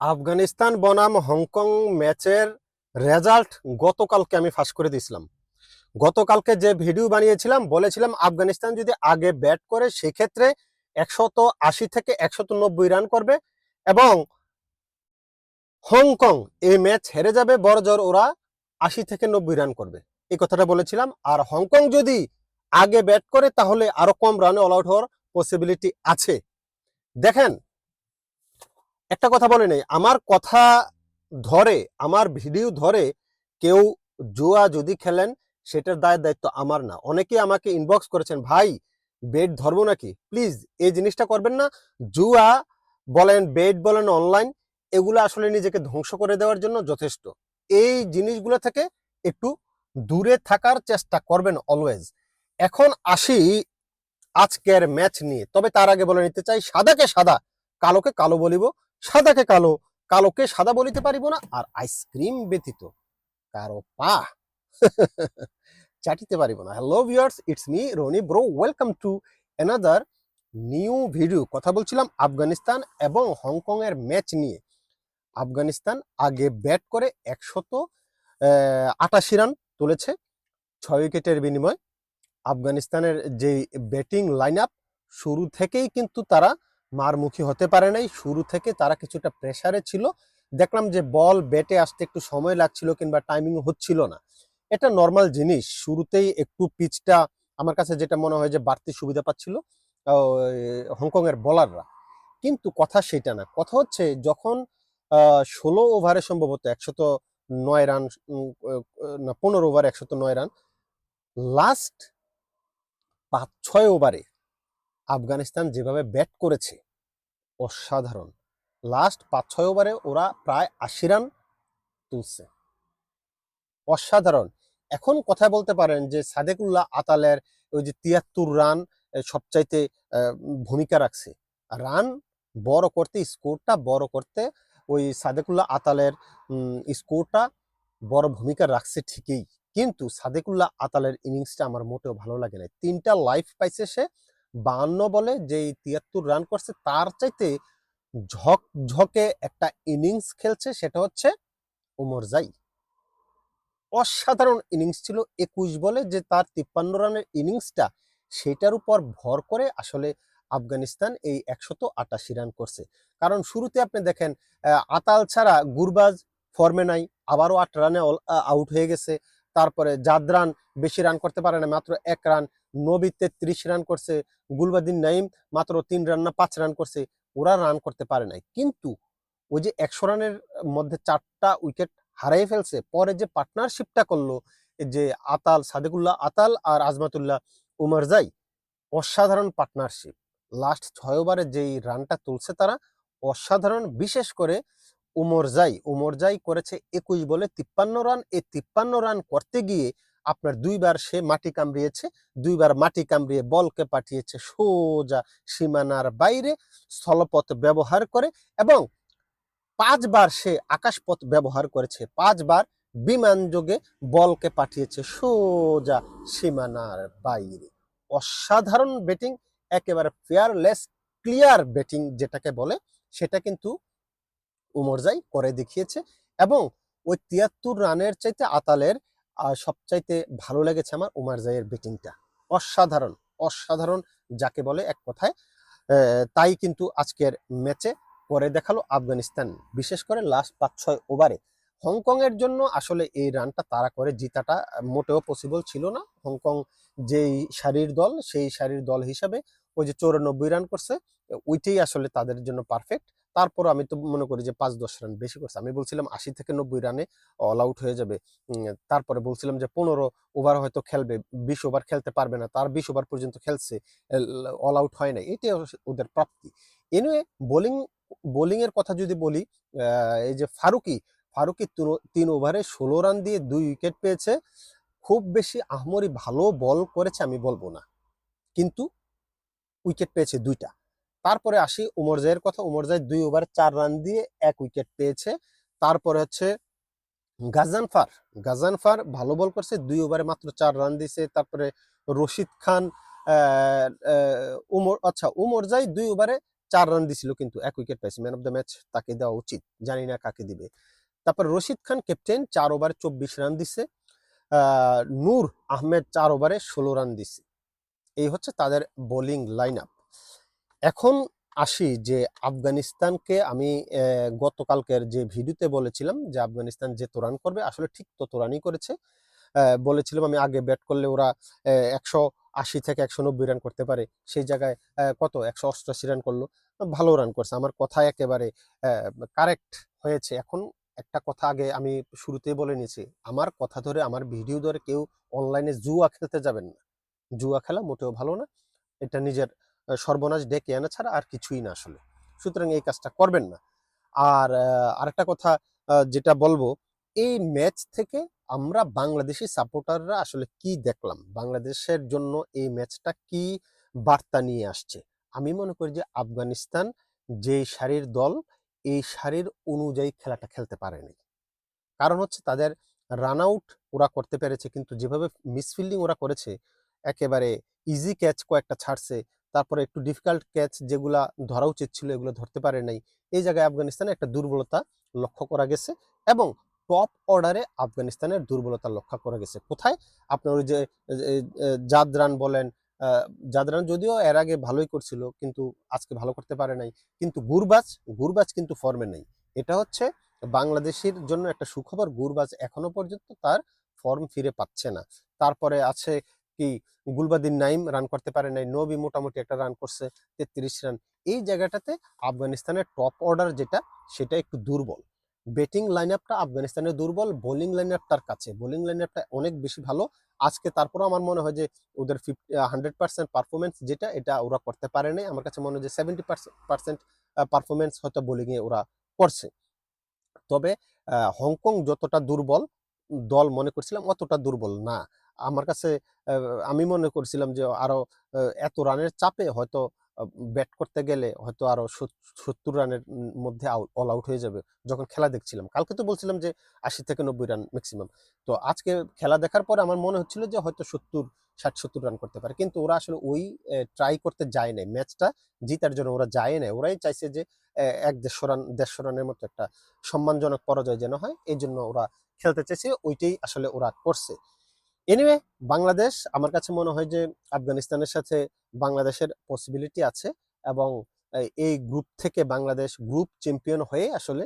আফগানিস্তান, বনাম, হংকং ম্যাচের রেজাল্ট গতকালকে আমি ফাঁস করে দিয়েছিলাম। গতকালকে যে ভিডিও বানিয়েছিলাম, বলেছিলাম আফগানিস্তান যদি আগে ব্যাট করে, সেক্ষেত্রে একশত আশি থেকে একশত নব্বই রান করবে এবং হংকং এই ম্যাচ হেরে যাবে বড়জোর ওরা আশি থেকে নব্বই রান করবে। এই কথাটা বলেছিলাম। আর হংকং যদি আগে ব্যাট করে, তাহলে আরও কম রানে অল আউট হওয়ার পসিবিলিটি আছে। দেখেন একটা কথা বলে নেই। আমার কথা ধরে, আমার ভিডিও ধরে কেউ জুয়া যদি খেলেন, সেটার দায়ের দায়িত্ব আমার না। অনেকে আমাকে ইনবক্স করেছেন, ভাই বেড ধরবো নাকি? প্লিজ এই জিনিসটা করবেন না। জুয়া বলেন বেড বলেন অনলাইন এগুলো আসলে নিজেকে ধ্বংস করে দেওয়ার জন্য যথেষ্ট। এই জিনিসগুলো থেকে একটু দূরে থাকার চেষ্টা করবেন অলওয়েজ এখন আসি আজকের ম্যাচ নিয়ে। তবে তার আগে বলে নিতে চাই, সাদাকে সাদা, কালোকে কালো বলিব। সাদাকে কালো, কালোকে সাদা বলিতে পারিব না, আর আইসক্রিম ব্যতীত কারও পা চাটিতে পারিব না। Hello viewers it's me Roni bro welcome to another new video কথা বলছিলাম আফগানিস্তান এবং হংকং এর ম্যাচ নিয়ে। আফগানিস্তান আগে ব্যাট করে একশত আটাশি রান তুলেছে, ছয় উইকেটের বিনিময়। আফগানিস্তানের যে ব্যাটিং লাইন শুরু থেকেই কিন্তু তারা মারমুখী হতে পারে নাই। শুরু থেকে তারা কিছুটা প্রেসারে ছিল। দেখলাম যে বল ব্যাটে আসতে একটু সময় লাগছিল কিংবা টাইমিং হচ্ছিল না। এটা নর্মাল জিনিস। শুরুতেই একটু পিচটা আমার কাছে যেটা মনে হয় যে বাড়তি সুবিধা পাচ্ছিল হংকং এর বলাররা কিন্তু কথা সেটা না। কথা হচ্ছে যখন ষোলো ওভারে সম্ভবত একশত নয় রান না, পনেরো ওভার একশত নয় রান লাস্ট পাঁচ ছয় ওভারে আফগানিস্তান যেভাবে ব্যাট করেছে অসাধারণ। লাস্ট পাঁচ, ছয় ওভারে ওরা প্রায় আশি রান তুলছে। অসাধারণ। এখন কথা বলতে পারেন যে সাদেকুল্লাহ আতালের ওই যে তিয়াত্তর রান সবচাইতে ভূমিকা রাখছে। রান বড় করতে স্কোরটা বড় করতে ওই সাদেকুল্লাহ আতালের স্কোরটা বড় ভূমিকা রাখছে ঠিকই। কিন্তু সাদেকুল্লাহ আতালের ইনিংসটা আমার মোটেও ভালো লাগে না তিনটা লাইফ পাইছে সে বাহান্ন বলে যেই তিয়াত্তর রান করছে, তার চাইতে ঝক, ঝকে একটা ইনিংস খেলছে, সেটা হচ্ছে ওমর জাই। অসাধারণ ইনিংস ছিল, একুশ বলে যে তার তিপ্পান্ন রানের ইনিংসটা সেটার উপর ভর করে আসলে আফগানিস্তান এই একশত আটাশি রান করছে। কারণ শুরুতে আপনি দেখেন আতাল ছাড়া গুরবাজ ফর্মে নাই, আবারও আট রানে আউট হয়ে গেছে। তারপরে জাদরান বেশি রান করতে পারে না, মাত্র এক রান নবী তেত্রিশ রান করছে, গুলবাদিন নাইম মাত্র তিন রান না পাঁচ রান করছে, ওরা রান করতে পারে নাই। কিন্তু ওই যে একশো রানের মধ্যে চারটা উইকেট হারিয়ে ফেলছে, পরে যে পার্টনারশিপটা করল যে আতাল, সাদেকুল্লাহ আতাল আর আজমাতুল্লাহ উমার জাই, অসাধারণ পার্টনারশিপ। লাস্ট ছয় ওভারে যেই রানটা তুলছে তারা, অসাধারণ, বিশেষ করে উমর জাই। উমর জাই করেছে একুশ বলে তিপ্পান্ন রান। এই তিপ্পান্ন রান করতে গিয়ে আপনার দুইবার সে মাটি কামড়িয়েছে, দুইবার মাটি কামড়িয়ে বলকে পাঠিয়েছে, সোজা সীমানার বাইরে স্থলপথ ব্যবহার করে এবং পাঁচবার সে আকাশপথ ব্যবহার করেছে, পাঁচবার বিমান যোগে বলকে পাঠিয়েছে সোজা সীমানার বাইরে। অসাধারণ ব্যাটিং, একেবারে ফেয়ারলেস ক্লিয়ার ব্যাটিং যেটাকে বলে, সেটা কিন্তু উমরজাই করে দেখিয়েছে এবং ওই তিয়াত্তর রানের চাইতে আতালের আহ, সবচাইতে ভালো লেগেছে আমার উমার জাইয়ের ব্যাটিংটা অসাধারণ অসাধারণ যাকে বলে এক কথায় তাই কিন্তু আজকের ম্যাচে করে দেখাল আফগানিস্তান বিশেষ করে লাস্ট পাঁচ ছয় ওভারে। হংকং এর জন্য আসলে এই রানটা তারা করে জিতাটা মোটেও পসিবল ছিল না। হংকং যেই সারির দল সেই সারির দল হিসাবে ওই যে চৌরানব্বই রান করছে ওইটাই আসলে তাদের জন্য পারফেক্ট তারপর আমি তো মনে করি যে পাঁচ দশ রান বেশি করছে। আমি বলছিলাম আশি থেকে নব্বই রানে অল আউট হয়ে যাবে। তারপরে বলছিলাম যে পনেরো ওভার হয়তো খেলবে, বিশ ওভার খেলতে পারবে না, তার বিশ ওভার পর্যন্ত খেলছে অল আউট হয় না এটাই ওদের প্রাপ্তি। এনিওয়ে বোলিং বোলিং এর কথা যদি বলি এই যে ফারুকি ফারুকি তিন ওভারে ষোলো রান দিয়ে দুই উইকেট পেয়েছে। খুব বেশি আহমরি ভালো বল করেছে আমি বলব না। কিন্তু উইকেট পেয়েছে দুইটা। তারপরে আসি উমর জাইয়ের কথা। উমর জাই দুই ওভার চার রান দিয়ে এক উইকেট পেয়েছে। তারপরে হচ্ছে গাজানফার গাজানফার ভালো বল করছে, দুই ওভারে মাত্র চার রান দিছে। তারপরে রশিদ খান উমর আচ্ছা উমর জাই দুই ওভারে চার রান দিছিল কিন্তু এক উইকেট পাইছে। ম্যান অফ দ্য ম্যাচ তাকে দেওয়া উচিত। জানি না কাকে দিবে। তারপর রশিদ খান ক্যাপ্টেন চার ওভারে চব্বিশ রান দিছে। নূর আহমেদ চার ওভারে ষোলো রান দিছে। এই হচ্ছে তাদের বোলিং লাইন আপ এখন আসি যে আফগানিস্তানকে আমি গতকালকের যে ভিডিওতে বলেছিলাম যে আফগানিস্তান যে রান করবে, আসলে ঠিক তত রানই করেছে। বলেছিলাম আমি আগে ব্যাট করলে ওরা একশো আশি থেকে একশো নব্বই রান করতে পারে। সেই জায়গায় কত? একশো অষ্টআশি রান করল। ভালো রান করছে। আমার কথা একেবারে কারেক্ট হয়েছে। এখন একটা কথা আগে আমি শুরুতেই বলে নিয়েছি, আমার কথা ধরে, আমার ভিডিও ধরে কেউ অনলাইনে জুয়া খেলতে যাবেন না। জুয়া খেলা মোটেও ভালো না। এটা নিজের সর্বনাশ ডেকে আনা ছাড়া আর কিছুই না আসলে। সুতরাং এই কাজটা করবেন না। আর আরেকটা কথা যেটা বলব, এই ম্যাচ থেকে আমরা বাংলাদেশি সাপোর্টাররা আসলে কি দেখলাম? বাংলাদেশের জন্য এই ম্যাচটা কি বার্তা নিয়ে আসছে? আমি মনে করি যে আফগানিস্তান যে সারির দল, এই সারির অনুযায়ী খেলাটা খেলতে পারেনি। কারণ হচ্ছে তাদের রান আউট ওরা করতে পেরেছে, কিন্তু যেভাবে মিসফিল্ডিং ওরা করেছে, একেবারে ইজি ক্যাচ কয়েকটা ছাড়ছে তারপরে একটু ডিফিকাল্ট ক্যাচ যেগুলা ধরা উচিত ছিল, এগুলো ধরতে পারে নাই। এই জায়গায় আফগানিস্তানে একটা দুর্বলতা লক্ষ্য করা গেছে এবং টপ অর্ডারে আফগানিস্তানের দুর্বলতা লক্ষ্য করা গেছে। কোথায়? আপনার ওই যে জাদরান বলেন জাদরান যদিও এর আগে ভালোই করছিল, কিন্তু আজকে ভালো করতে পারে নাই। কিন্তু গুরবাজ গুরবাজ কিন্তু ফর্মে নেই। এটা হচ্ছে বাংলাদেশের জন্য একটা সুখবর, গুরবাজ এখনও পর্যন্ত তার ফর্ম ফিরে পাচ্ছে না। তারপরে আছে কি গুলবাদিন নাইম রান করতে পারে নাই, নবী মোটামুটি একটা রান করছে, তেত্রিশ রান এই জায়গাটাতে আফগানিস্তানের টপ অর্ডার যেটা, সেটা একটু দুর্বল। ব্যাটিং লাইন আপটা আফগানিস্তানের দুর্বল বোলিং লাইন আপটার কাছে। বোলিং লাইন আপটা অনেক বেশি ভালো। আজকে তারপরেও আমার মনে হয় যে, ওদের ফিফটি হান্ড্রেড পার্সেন্ট পারফরমেন্স যেটা, এটা ওরা করতে পারে নাই। আমার কাছে মনে হয় যে সেভেন্টি পার্সেন্ট পারফরমেন্স হয়তো বোলিংয়ে ওরা করছে। তবে হংকং যতটা দুর্বল, দল মনে করছিলাম, অতটা দুর্বল না। আমার কাছে আমি মনে করছিলাম যে আরও এত রানের চাপে হয়তো ব্যাট করতে গেলে হয়তো আরও সত্তর রানের মধ্যে অল আউট হয়ে যাবে যখন খেলা দেখছিলাম। কালকে তো বলছিলাম যে আশি থেকে নব্বই রান ম্যাক্সিমাম তো আজকে খেলা দেখার পরে আমার মনে হচ্ছিল যে হয়তো সত্তর, ষাট, সত্তর রান করতে পারে। কিন্তু ওরা আসলে ওই ট্রাই করতে যায় নাই। ম্যাচটা জিতার জন্য ওরা যায় নাই। ওরাই চাইছে যে এক দেড়শো রান, দেড়শো রানের মতো একটা সম্মানজনক পরাজয় যেন হয়। এই জন্য ওরা খেলতে চাইছে ওইটাই আসলে ওরা করছে। এনিওয়ে বাংলাদেশ আমার কাছে মনে হয় যে আফগানিস্তানের সাথে বাংলাদেশের পসিবিলিটি আছে এবং এই- গ্রুপ থেকে বাংলাদেশ গ্রুপ চ্যাম্পিয়ন হয়ে আসলে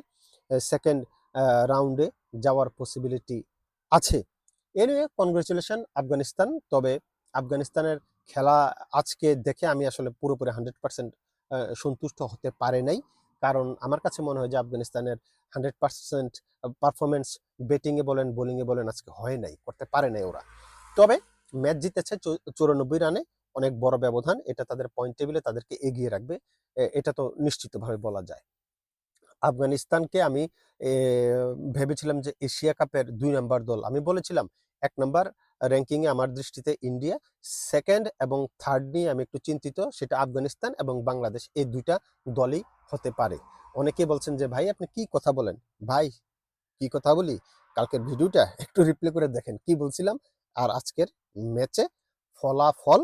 সেকেন্ড রাউন্ডে যাওয়ার পসিবিলিটি আছে। Anyway congratulation Afghanistan. তবে আফগানিস্তানের খেলা আজকে দেখে আমি আসলে পুরোপুরি হান্ড্রেড পার্সেন্ট সন্তুষ্ট হতে পারে নাই। কারণ আমার কাছে মনে হয় যে আফগানিস্তানের হান্ড্রেড পার্সেন্ট পারফরমেন্স ব্যাটিংয়ে বলেন বোলিংয়ে বলেন, আজকে হয় নাই, করতে পারে নাই ওরা। তবে ম্যাচ জিতেছে চৌরানব্বই রানে, অনেক বড় ব্যবধান, এটা তাদের পয়েন্ট টেবিলে তাদেরকে এগিয়ে রাখবে এটা তো নিশ্চিতভাবে বলা যায়। আফগানিস্তানকে আমি ভেবেছিলাম যে এশিয়া কাপের দুই নাম্বার দল, আমি বলেছিলাম, এক নাম্বার র্যাঙ্কিং এ আমার দৃষ্টিতে ইন্ডিয়া সেকেন্ড এবং থার্ড নিয়ে আমি একটু চিন্তিত, সেটা আফগানিস্তান এবং বাংলাদেশ, এই দুইটা দলই হতে পারে। অনেকেই বলছেন যে, ভাই, আপনি কি কথা বলেন? ভাই কি কথা বলি? কালকের ভিডিওটা একটু রিপ্লে করে দেখেন কি বলছিলাম? আর আজকের ম্যাচে ফলাফল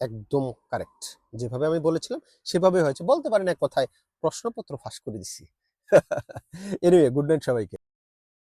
একদম কারেক্ট যেভাবে আমি বলেছিলাম সেভাবে হয়েছে। বলতে পারেন এক কথায়, প্রশ্নপত্র ফাঁস করে দিছি। এনিওয়ে গুড নাইট সবাইকে।